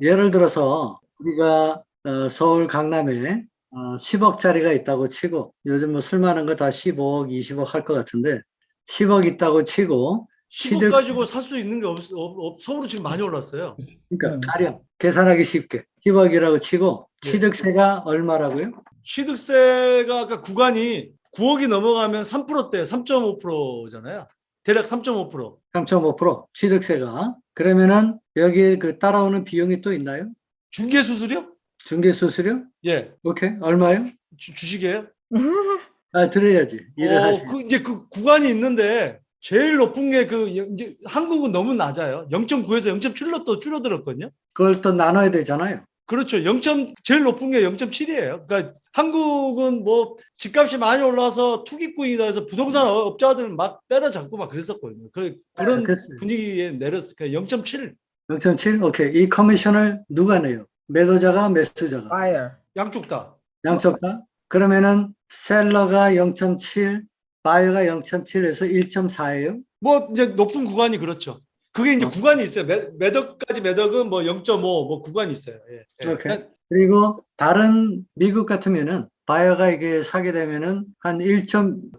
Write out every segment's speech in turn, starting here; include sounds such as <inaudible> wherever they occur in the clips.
예를 들어서 우리가 어, 서울 강남에 어, 10억짜리가 있다고 치고 요즘 뭐 쓸만한 거다 15억, 20억 할 것 같은데 10억 있다고 치고 10억 취득- 가지고 살 수 있는 게 없, 없, 없- 서울은 지금 많이 올랐어요. 그러니까 음. 가령 계산하기 쉽게 10억이라고 치고 예. 취득세가 얼마라고요? 취득세가 아까 구간이 9억이 넘어가면 3%대 3.5%잖아요. 대략 3.5%. 3.5% 취득세가 그러면은 여기에 그 따라오는 비용이 또 있나요? 중개 수수료? 중개 수수료? 예. 오케이 얼마요? 주, 주식이에요? <laughs> 아 들어야지 일을 어, 하시. 그 이제 그 구간이 있는데 제일 높은 게 그 이제 한국은 너무 낮아요. 0.9에서 0.7로 또 줄어들었거든요. 그걸 또 나눠야 되잖아요. 그렇죠. 0. 제일 높은 게 0.7이에요. 그러니까 한국은 뭐 집값이 많이 올라서 투기꾼이다 해서 부동산 업자들은 막 때려잡고 막 그랬었거든요. 그, 그런 아. 분위기에 내렸으니까 0.7 0.7 오케이 이 커미션을 누가 내요? 매도자가 매수자가 buyer. 양쪽 다. 양쪽 다? 그러면은 셀러가 0.7, 바이어가 0.7에서 1.4예요? 뭐 이제 높은 구간이 그렇죠. 그게 이제 어. 구간이 있어요. 매, 매덕까지 매덕은 뭐 0.5 뭐 구간이 있어요. 예. 예. 오케이. 그리고 다른 미국 같으면은 바이어가 이게 사게 되면은 한 1.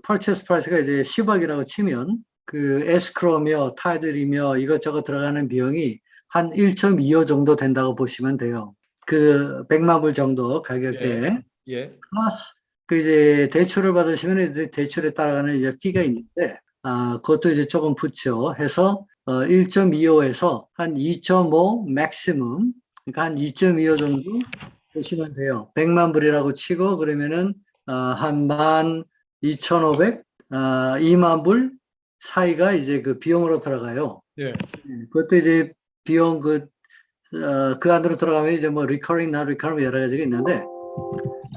퍼체스 프라이스가 이제 10억이라고 치면 그 에스크로며 타이들이며 이것저것 들어가는 비용이 한 1.25 정도 된다고 보시면 돼요. 그 100만 불 정도 가격대에 예. 플러스 그 이제 대출을 받으시면 이제 대출에 따라가는 이제 피가 있는데 아 그것도 이제 조금 붙여 해서 어 1.25에서 한 2.5 맥시멈 그러니까 한 2.25 정도 보시면 돼요. 100만 불이라고 치고 그러면은 어한만 2,500, 어 2만 불 사이가 이제 그 비용으로 들어가요. 예. 예, 그것도 이제 비용 그, 어, 그 안으로 들어가면 이제 뭐 recurring, not recurring 여러 가지가 있는데,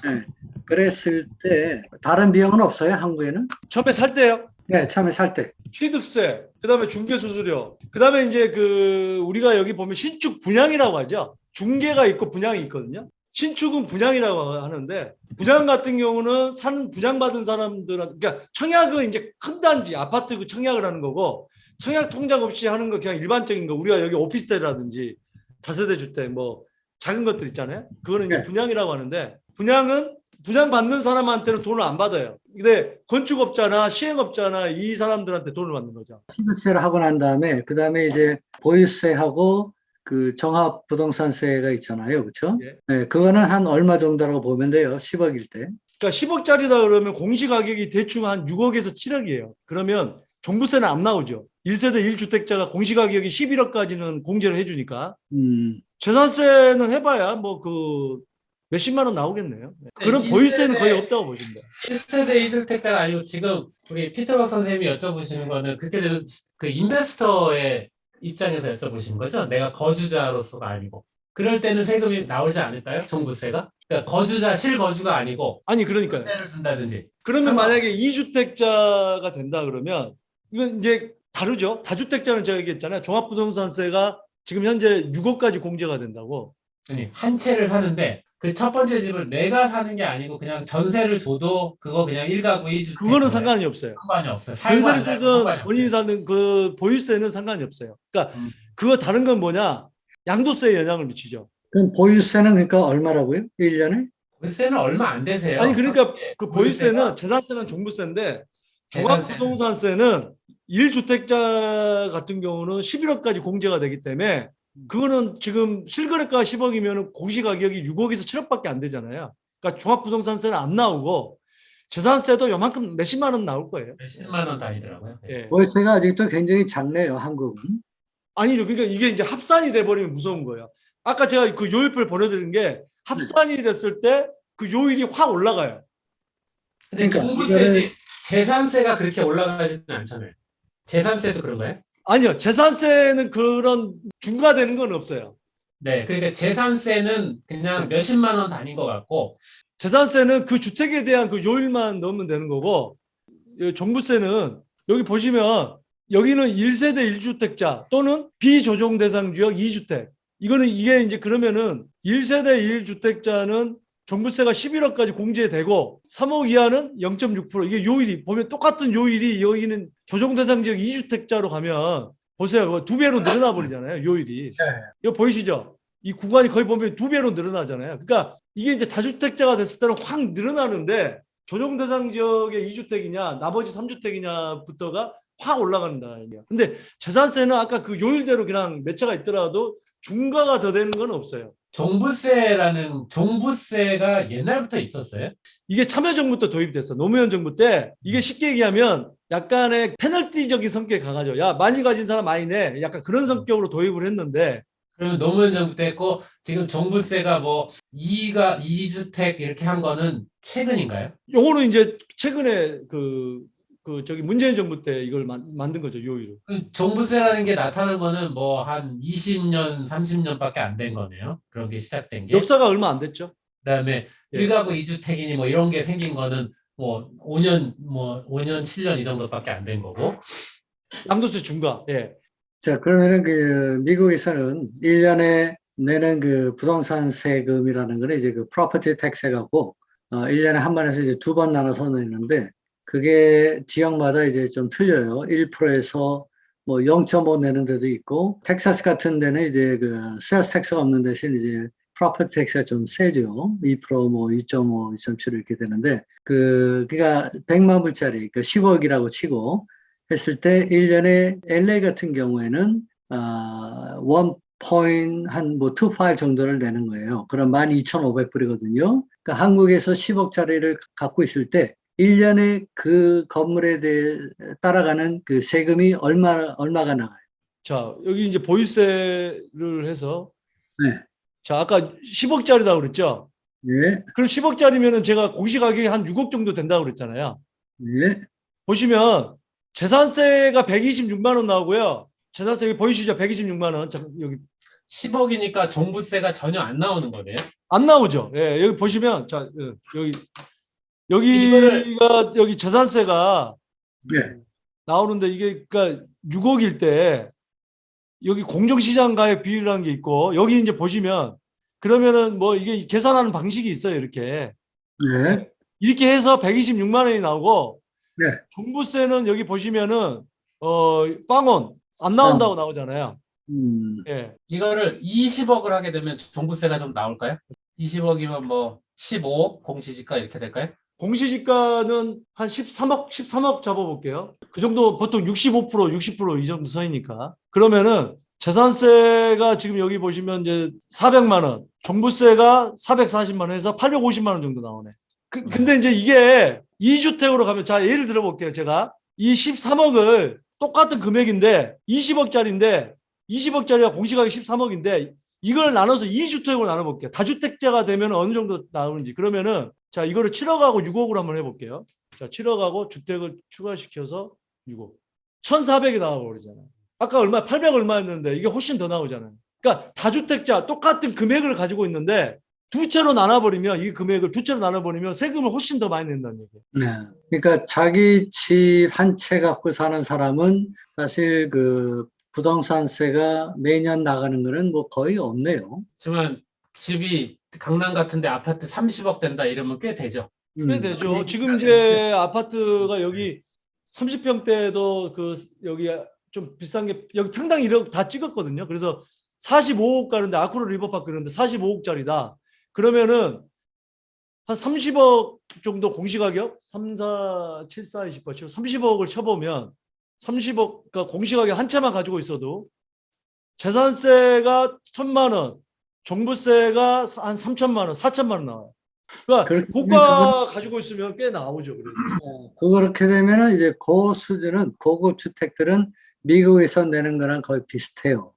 예, 그랬을 때 다른 비용은 없어요, 한국에는? 처음에 살 때요. 네, 처음에 살 때. 취득세, 그다음에 중개 수수료, 그다음에 이제 그 우리가 여기 보면 신축 분양이라고 하죠. 중개가 있고 분양이 있거든요. 신축은 분양이라고 하는데 분양 같은 경우는 사는 분양 받은 사람들한테 그러니까 청약은 이제 큰 단지 아파트 그 청약을 하는 거고 청약 통장 없이 하는 거 그냥 일반적인 거 우리가 여기 오피스텔이라든지 다세대 주택 뭐 작은 것들 있잖아요. 그거는 이제 네. 분양이라고 하는데 분양은 분양 받는 사람한테는 돈을 안 받아요. 근데 건축업자나 시행업자나 이 사람들한테 돈을 받는 거죠. 취득세를 하고 난 다음에, 그 다음에 이제 보유세하고 그 종합부동산세가 있잖아요. 그렇죠? 예. 네, 그거는 한 얼마 정도라고 보면 돼요, 10억일 때. 그러니까 10억짜리다 그러면 공시 가격이 대충 한 6억에서 7억이에요. 그러면 종부세는 안 나오죠. 1세대 1주택자가 공시 가격이 11억까지는 공제를 해주니까 음, 재산세는 해봐야 뭐 그 몇십만 원 나오겠네요. 그런 네, 보유세는 거의 없다고 보시면 돼요. 1세대 1주택자가 아니고 지금 우리 피터박 선생님이 여쭤보시는 거는 그렇게 되면 그 인베스터의 입장에서 여쭤보시는 거죠? 내가 거주자로서가 아니고. 그럴 때는 세금이 나오지 않을까요? 종부세가? 그러니까 거주자, 실거주가 아니고 아니 그러니까요. 세를 준다든지. 그러면 상관- 만약에 2주택자가 된다 그러면 이건 이제 다르죠. 다주택자는 제가 얘기했잖아요. 종합부동산세가 지금 현재 6억까지 공제가 된다고. 아니, 한 채를 사는데 그 첫 번째 집을 내가 사는 게 아니고 그냥 전세를 줘도 그거 그냥 1가구 2주택. 그거는 상관이 없어요. 상관이 없어요. 전세를 주든 상관이 본인이 없어요. 사는 그 보유세는 상관이 없어요. 그러니까 음. 그거 다른 건 뭐냐? 양도세에 영향을 미치죠. 그럼 보유세는 그러니까 얼마라고요? 1년에? 월세는 얼마 안 되세요. 아니 그러니까 예, 그 보유세가- 보유세는 재산세는 종부세인데. 종합부동산세는 1주택자 같은 경우는 11억까지 공제가 되기 때문에 그거는 지금 실거래가 10억이면 공시 가격이 6억에서 7억밖에 안 되잖아요. 그러니까 종합부동산세는 안 나오고 재산세도 요만큼 몇십만 원 나올 거예요. 몇십만 원 단위더라고요. 예. 예. 보유세가 아직도 굉장히 작네요, 한국은. 아니죠. 그러니까 이게 이제 합산이 돼버리면 무서운 거예요. 아까 제가 그 요일표를 보내드린 게 합산이 됐을 때 그 요일이 확 올라가요. 근데 그러니까 종부세 이거를- 재산세가 그렇게 올라가지는 않잖아요. 재산세도 그런가요? 아니요. 재산세는 그런 중과되는 건 없어요. 네, 그러니까 재산세는 그냥 몇십만 원 단위인 것 같고 재산세는 그 주택에 대한 그 요일만 넣으면 되는 거고 이 종부세는 여기 보시면 여기는 1세대 1주택자 또는 비조정 대상 지역 2주택 이거는 이게 이제 그러면은 1세대 1주택자는 종부세가 11억까지 공제되고 3억 이하는 0.6% 이게 요일이 보면 똑같은 요일이 여기는 조정 대상 지역 2주택자로 가면 보세요. 두 배로 늘어나 버리잖아요. 요일이. 이거 보이시죠? 이 구간이 거의 보면 두 배로 늘어나잖아요. 그러니까 이게 이제 다주택자가 됐을 때는 확 늘어나는데 조정 대상 지역의 2주택이냐 나머지 3주택이냐부터가 확 올라간다. 근데 재산세는 아까 그 요일대로 그냥 몇 차가 있더라도 중과가 더 되는 건 없어요. 종부세라는 종부세가 옛날부터 있었어요. 이게 참여정부 때 도입됐어. 노무현 정부 때 이게 쉽게 얘기하면 약간의 페널티적인 성격이 강하죠. 야 많이 가진 사람 많이 내. 약간 그런 성격으로 도입을 했는데 그러면 노무현 정부 때 했고 지금 종부세가 뭐 2가 2주택 이렇게 한 거는 최근인가요? 요거는 이제 최근에 그, 그 저기 문재인 정부 때 이걸 만, 만든 거죠 요일을. 그 종부세라는 게 나타난 거는 뭐 한 20년, 30년밖에 안 된 거네요. 그런 게 시작된 게. 역사가 얼마 안 됐죠. 그다음에 예. 일가구 2주택이니 뭐 이런 게 생긴 거는 뭐 5년, 뭐 5년, 7년 이 정도밖에 안 된 거고. 양도세 중과. 예. 자, 그러면은 그 미국에서는 1년에 내는 그 부동산 세금이라는 거는 이제 그 프로퍼티 텍스 해갖고 어, 1년에 한 번에서 이제 두 번 나눠서 내는데 그게 지역마다 이제 좀 틀려요. 1%에서 뭐 0.5 내는 데도 있고 텍사스 같은 데는 이제 그 세스 텍스가 없는 대신 이제 프로퍼티 텍스가 좀 세죠. 2%뭐 2.5, 2.7 이렇게 되는데 그 그러니까 100만 불짜리 그 10억이라고 치고 했을 때 1년에 LA 같은 경우에는 아, 1.한뭐25 정도를 내는 거예요. 그럼 12,500불이거든요. 그러니까 한국에서 10억짜리를 갖고 있을 때 1년에 그 건물에 대해 따라가는 그 세금이 얼마 얼마가 나가요? 자 여기 이제 보유세를 해서 네. 자 아까 10억짜리라고 그랬죠. 예. 그럼 10억짜리면은 제가 공시 가격이 한 6억 정도 된다고 그랬잖아요. 예. 보시면 재산세가 126만 원 나오고요. 재산세 여기 보이시죠? 126만 원. 자, 여기 10억이니까 종부세가 전혀 안 나오는 거네요. 안 나오죠. 예, 여기 보시면 자 예, 여기 이거를- 여기가 여기 재산세가 예. 나오는데 이게 그러니까 6억일 때 여기 공정시장 가액 비율이라는 게 있고 여기 이제 보시면 그러면은 뭐 이게 계산하는 방식이 있어요. 이렇게 예. 이렇게 해서 126만 원이 나오고 네. 종부세는 여기 보시면은 어 빵원 안 나온다고 나오잖아요. 음. 예. 이거를 20억을 하게 되면 종부세가 좀 나올까요? 20억이면 뭐 15억 공시지가 이렇게 될까요? 공시지가는 한 13억, 13억 잡아볼게요. 그 정도 보통 65%, 60%이 정도 선이니까. 그러면은 재산세가 지금 여기 보시면 이제 400만 원, 종부세가 440만 원 해서 850만 원 정도 나오네. 그, 근데 이제 이게 2주택으로 가면 자 예를 들어 볼게요. 제가 이 13억을 똑같은 금액인데 20억짜리인데 20억짜리가 공시가격 13억인데 이걸 나눠서 2주택으로 나눠 볼게요. 다주택자가 되면 어느 정도 나오는지. 그러면은 자 이거를 7억하고 6억으로 한번 해볼게요. 자 7억하고 주택을 추가시켜서 6억. 1,400이 나와버리잖아요. 아까 얼마 800 얼마였는데 이게 훨씬 더 나오잖아요. 그러니까 다주택자 똑같은 금액을 가지고 있는데 두 채로 나눠버리면 이 금액을 두 채로 나눠버리면 세금을 훨씬 더 많이 낸다는 얘기예요. 네. 그러니까 자기 집 한 채 갖고 사는 사람은 사실 그 부동산세가 매년 나가는 거는 뭐 거의 없네요. 하지만 집이 강남 같은데 아파트 30억 된다 이러면 꽤 되죠. 음. 꽤 되죠. 지금 이제 아파트가 여기 30평대도 그 여기 좀 비싼 게 여기 평당 1억 다 찍었거든요. 그래서 45억 가는데 아쿠르 리버파크 그런데 45억짜리다. 그러면은 한 30억 정도 공시가격 3, 4, 7, 4, 20, 8, 30억을 쳐보면 30억 그러니까 공시가격 한 채만 가지고 있어도 재산세가 천만 원, 종부세가 한 3천만 원, 4천만 원 나와요. 그러니까 그렇게 고가 가지고 있으면 꽤 나오죠. 그래도. 어, 그렇게 되면은 이제 고 수준은 고급 주택들은 미국에서 내는 거랑 거의 비슷해요.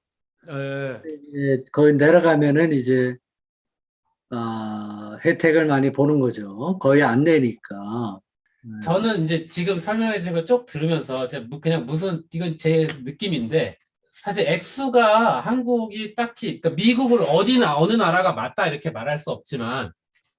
예. 거의 내려가면은 이제 아, 혜택을 많이 보는 거죠. 거의 안 내니까. 네. 저는 이제 지금 설명해 주신 거 쭉 들으면서 제가 무- 그냥 무슨 이건 제 느낌인데 사실 액수가 한국이 딱히 그러니까 미국을 어디나 어느 나라가 맞다 이렇게 말할 수 없지만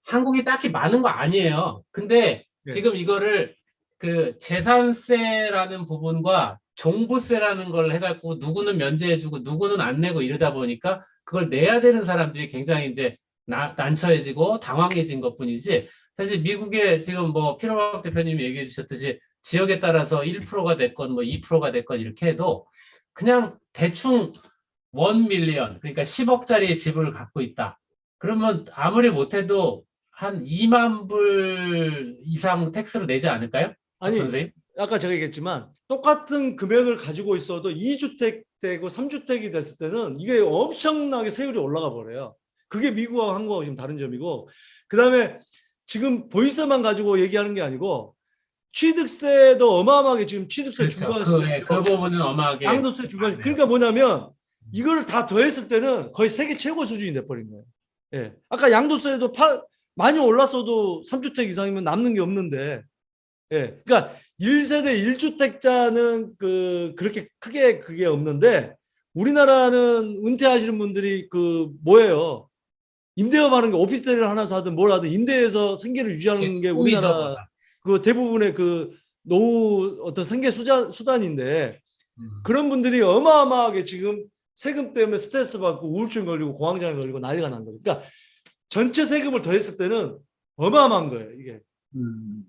한국이 딱히 많은 거 아니에요. 근데 네. 지금 이거를 그 재산세라는 부분과 종부세라는 걸 해갖고 누구는 면제해주고 누구는 안 내고 이러다 보니까 그걸 내야 되는 사람들이 굉장히 이제 나- 난처해지고 당황해진 것 뿐이지 사실 미국에 지금 뭐 피로박 대표님이 얘기해 주셨듯이 지역에 따라서 1%가 됐건 뭐 2%가 됐건 이렇게 해도 그냥 대충 원 밀리언 그러니까 10억짜리 집을 갖고 있다. 그러면 아무리 못해도 한 2만 불 이상 텍스로 내지 않을까요? 아니 선생님? 아까 제가 얘기했지만 똑같은 금액을 가지고 있어도 2주택 되고 3주택이 됐을 때는 이게 엄청나게 세율이 올라가 버려요. 그게 미국하고 한국하고 지금 다른 점이고 그다음에 지금 보이스만 가지고 얘기하는 게 아니고 취득세도 어마어마하게 지금 취득세 그렇죠. 중과세 그, 예, 그 부분은 어마하게 양도세 중과세 네. 그러니까 뭐냐면 이거를 다 더했을 때는 거의 세계 최고 수준이 돼버린 거예요. 예. 아까 양도세도 파, 많이 올랐어도 3주택 이상이면 남는 게 없는데 예. 그러니까 1세대 1주택자는 그 그렇게 크게 그게 없는데 우리나라는 은퇴하시는 분들이 그 뭐예요? 임대업 하는 게 오피스텔을 하나 사든 뭘 하든 임대해서 생계를 유지하는 게 꿈이죠, 우리나라. 그 대부분의 그 노후 어떤 생계 수단 수단인데 음. 그런 분들이 어마어마하게 지금 세금 때문에 스트레스 받고 우울증 걸리고 공황장애 걸리고 난리가 난 거죠. 그러니까 전체 세금을 더했을 때는 어마어마한 거예요. 이게 음.